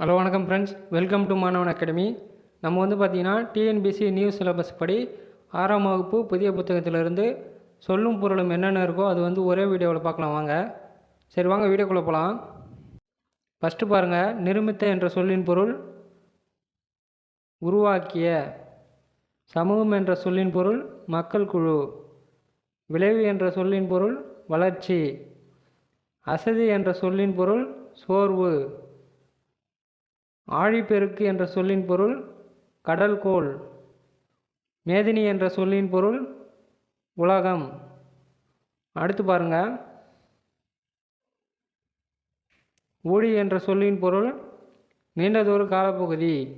Hello வணக்கம் friends welcome to Maanavan academy நம்ம வந்து பார்த்திங்கன்னா டிஎன்பிசி நியூ சிலபஸ் படி ஆறாம் வகுப்பு புதிய புத்தகத்திலிருந்து சொல்லும் பொருளும் என்னென்ன இருக்கோ அது வந்து ஒரே வீடியோவில் பார்க்கலாம் வாங்க. சரி வாங்க வீடியோக்குள்ளே போகலாம் ஃபஸ்ட்டு பாருங்கள் நிருமித்த என்ற சொல்லின் பொருள் உருவாக்கிய சமூகம் என்ற சொல்லின் பொருள் மக்கள் குழு. விளைவு என்ற சொல்லின் பொருள் வளர்ச்சி. அசதி என்ற சொல்லின் பொருள் சோர்வு. ஆழிப்பெருக்கு என்ற சொல்லின் பொருள் கடல்கோள் மேதினி என்ற சொல்லின் பொருள் உலகம். அடுத்து பாருங்க. ஊழி என்ற சொல்லின் பொருள் நீண்டதொரு காலப்பகுதி.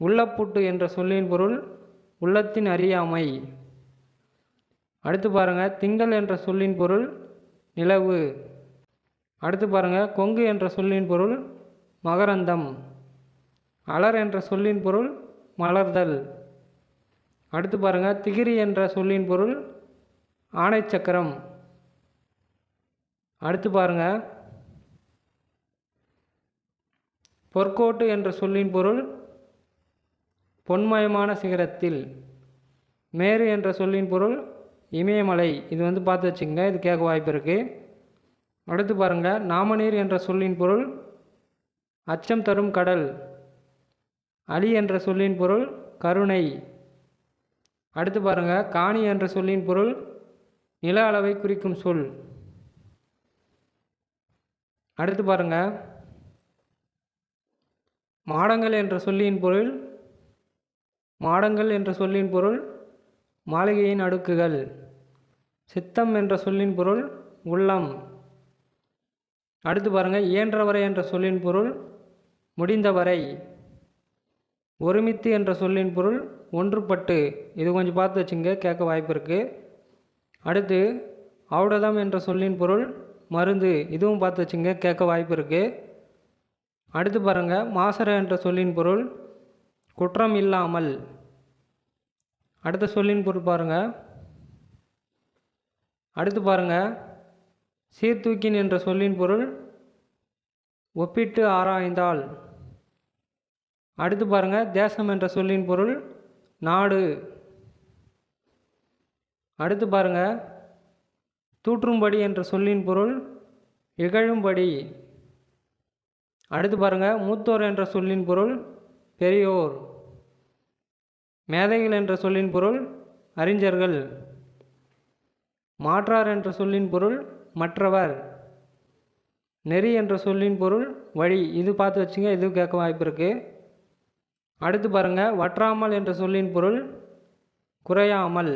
உள்ளப்புட்டு என்ற சொல்லின் பொருள் உள்ளத்தின் அறியாமை. அடுத்து பாருங்க. திங்கள் என்ற சொல்லின் பொருள் நிலவு. அடுத்து பாருங்க. கொங்கு என்ற சொல்லின் பொருள் மகரந்தம். அலர் என்ற சொல்லின் பொருள் மலர்தல். அடுத்து பாருங்கள் திகிரி என்ற சொல்லின் பொருள் ஆணைச்சக்கரம். அடுத்து பாருங்க பொற்கோட்டு என்ற சொல்லின் பொருள் பொன்மயமான சிகரத்தில். மேரு என்ற சொல்லின் பொருள் இமயமலை. இது வந்து பார்த்து வச்சுங்க இது கேட்க வாய்ப்பு இருக்குது அடுத்து பாருங்கள் நாமநீர் என்ற சொல்லின் பொருள் அச்சம் தரும் கடல். அலி என்ற சொல்லின் பொருள் கருணை. அடுத்து பாருங்க காணி என்ற சொல்லின் பொருள் நில அளவை குறிக்கும் சொல். அடுத்து பாருங்க மாடங்கள் என்ற சொல்லின் பொருள் மாடங்கள் என்ற சொல்லின் பொருள் மாளிகையின் அடுக்குகள். சித்தம் என்ற சொல்லின் பொருள் உள்ளம். அடுத்து பாருங்க இயன்றவரை என்ற சொல்லின் பொருள் முடிந்தவரை ஒருமித்து என்ற சொல்லின் பொருள் ஒன்றுபட்டு. இது கொஞ்சம் பார்த்து வச்சுங்க கேட்க வாய்ப்பு இருக்குது அடுத்து அவுடதம் என்ற சொல்லின் பொருள் மருந்து. இதுவும் பார்த்து வச்சுங்க கேட்க வாய்ப்பு இருக்குது அடுத்து பாருங்கள் மாசர என்ற சொல்லின் பொருள் குற்றம் இல்லாமல். அடுத்த சொல்லின் பொருள் பாருங்கள் அடுத்து பாருங்கள் சீர்தூக்கின் என்ற சொல்லின் பொருள் ஒப்பிட்டு ஆராய்ந்தால். அடுத்து பாருங்கள் தேசம் என்ற சொல்லின் பொருள் நாடு. அடுத்து பாருங்கள் தூற்றும்படி என்ற சொல்லின் பொருள் இகழும்படி. அடுத்து பாருங்கள் மூத்தோர் என்ற சொல்லின் பொருள் பெரியோர். மேதைகள் என்ற சொல்லின் பொருள் அறிஞர்கள். மாற்றார் என்ற சொல்லின் பொருள் மற்றவர். நெறி என்ற சொல்லின் பொருள் வழி. இது பார்த்து வச்சுங்க இது கேட்க வாய்ப்பு இருக்குது அடுத்து பாருங்கள் வற்றாமல் என்ற சொல்லின் பொருள் குறையாமல்.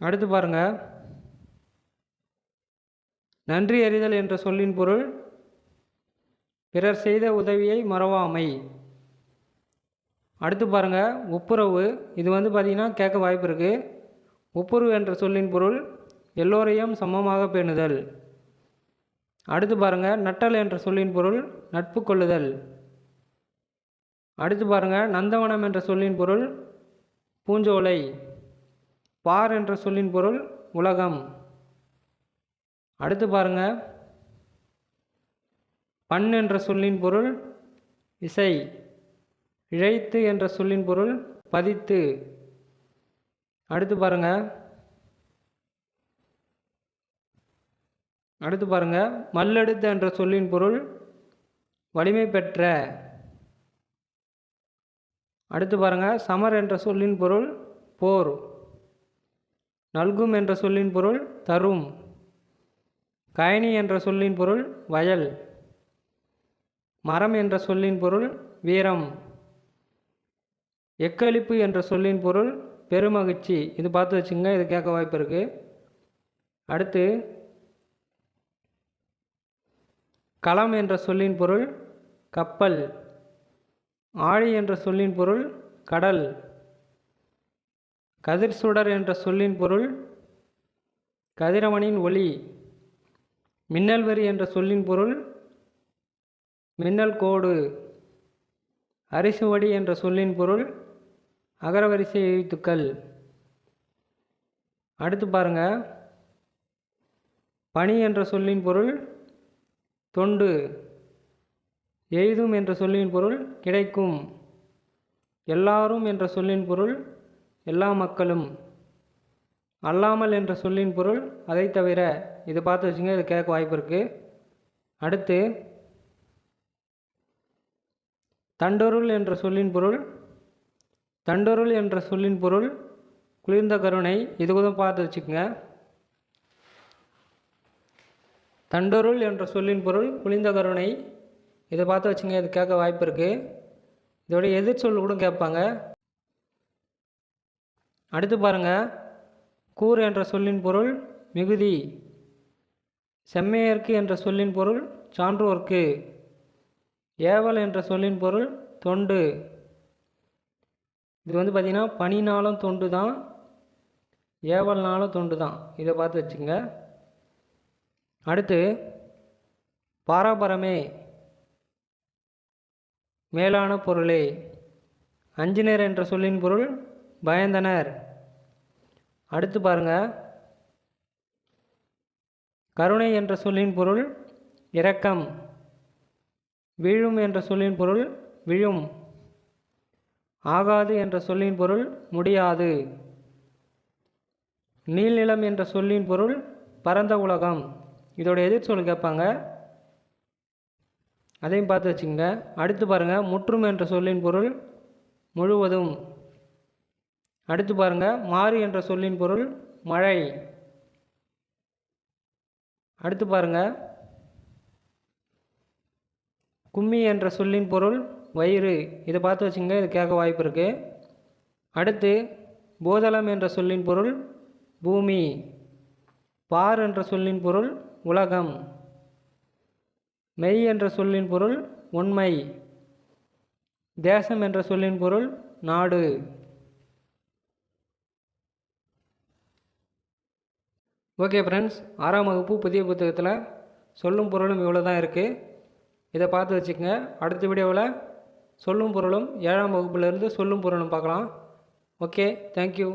அடுத்து பாருங்கள் நன்றி அறிதல் என்ற சொல்லின் பொருள் பிறர் செய்த உதவியை மறவாமை. அடுத்து பாருங்கள் ஒப்புரவு இது வந்து பார்த்திங்கன்னா கேட்க வாய்ப்பு இருக்குது ஒப்புரவு என்ற சொல்லின் பொருள் எல்லோரையும் சமமாக பேணுதல். அடுத்து பாருங்கள் நட்டல் என்ற சொல்லின் பொருள் நட்பு கொள்ளுதல். அடுத்து பாருங்கள் நந்தவனம் என்ற சொல்லின் பொருள் பூஞ்சோலை. பார் என்ற சொல்லின் பொருள் உலகம். அடுத்து பாருங்க பண் என்ற சொல்லின் பொருள் இசை. இழைத்து என்ற சொல்லின் பொருள் பதித்து. அடுத்து பாருங்க அடுத்து பாருங்க மல்லெடுத்து என்ற சொல்லின் பொருள் வலிமை பெற்ற. அடுத்து பாருங்கள் சமர் என்ற சொல்லின் பொருள் போர். நல்கும் என்ற சொல்லின் பொருள் தரும். கயனி என்ற சொல்லின் பொருள் வயல். மரம் என்ற சொல்லின் பொருள் வீரம். எக்களிப்பு என்ற சொல்லின் பொருள் பெருமகிழ்ச்சி. இது பார்த்து வச்சுங்க இது கேட்க வாய்ப்பு இருக்குது அடுத்து களம் என்ற சொல்லின் பொருள் கப்பல். ஆழி என்ற சொல்லின் பொருள் கடல். கதிர் சுடர் என்ற சொல்லின் பொருள் கதிரவனின் ஒளி. மின்னல்வரி என்ற சொல்லின் பொருள் மின்னல் கோடு. அரிசுவடி என்ற சொல்லின் பொருள் அகரவரிசை எழுத்துக்கள். அடுத்து பாருங்க. பனி என்ற சொல்லின் பொருள் தொண்டு. எய்தும் என்ற சொல்லின் பொருள் கிடைக்கும். எல்லாரும் என்ற சொல்லின் பொருள் எல்லா மக்களும். அல்லாமல் என்ற சொல்லின் பொருள் அதை தவிர இது பார்த்து வச்சுங்க இது கேட்க வாய்ப்பு இருக்குது அடுத்து தண்டொருள் என்ற சொல்லின் பொருள் தண்டொருள் என்ற சொல்லின் பொருள் குளிர்ந்த கருணை இது கூட பார்த்து வச்சுக்கோங்க. தண்டொருள் என்ற சொல்லின் பொருள் குளிர்ந்த கருணை இதை பார்த்து வச்சுங்க இது கேட்க வாய்ப்பு இருக்குது இதோட எதிர் சொல் கூட கேட்பாங்க. அடுத்து பாருங்கள் கூர் என்ற சொல்லின் பொருள் மிகுதி. செம்மையர்க்கு என்ற சொல்லின் பொருள் சான்றோர்க்கு. ஏவல் என்ற சொல்லின் பொருள் தொண்டு. இது வந்து பார்த்திங்கன்னா பனினாலும் தொண்டு தான் ஏவல்னாலும் தொண்டு தான். இதை பார்த்து வச்சுங்க அடுத்து பாராபரமே. மேலான பொருளே. அஞ்சினர் என்ற சொல்லின் பொருள் பயந்தனர். அடுத்து பாருங்க. கருணை என்ற சொல்லின் பொருள் இரக்கம். விழும் என்ற சொல்லின் பொருள் விழும். ஆகாது என்ற சொல்லின் பொருள் முடியாது. நீள்நிலம் என்ற சொல்லின் பொருள் பரந்த உலகம். இதோட எதிர் சொல் கேட்பாங்க. அதையும் பார்த்து வச்சுங்க அடுத்து பாருங்கள் முற்றும் என்ற சொல்லின் பொருள் முழுவதும். அடுத்து பாருங்கள் மாறு என்ற சொல்லின் பொருள் மழை. அடுத்து பாருங்கள் கும்மி என்ற சொல்லின் பொருள் வயிறு. இதை பார்த்து வச்சுங்க இது கேட்க வாய்ப்பு இருக்குது அடுத்து போதளம் என்ற சொல்லின் பொருள் பூமி. பார் என்ற சொல்லின் பொருள் உலகம். மெய் என்ற சொல்லின் பொருள் உண்மை தேசம் என்ற சொல்லின் பொருள் நாடு. ஓகே ஃப்ரெண்ட்ஸ் ஆறாம் வகுப்பு புதிய புத்தகத்தில் சொல்லும் பொருளும் இவ்வளோ தான் இருக்குது இதை பார்த்து வச்சுக்கோங்க. அடுத்த வீடியோவில் சொல்லும் பொருளும் ஏழாம் வகுப்புலேருந்து சொல்லும் பொருளும் பார்க்கலாம். Okay thank you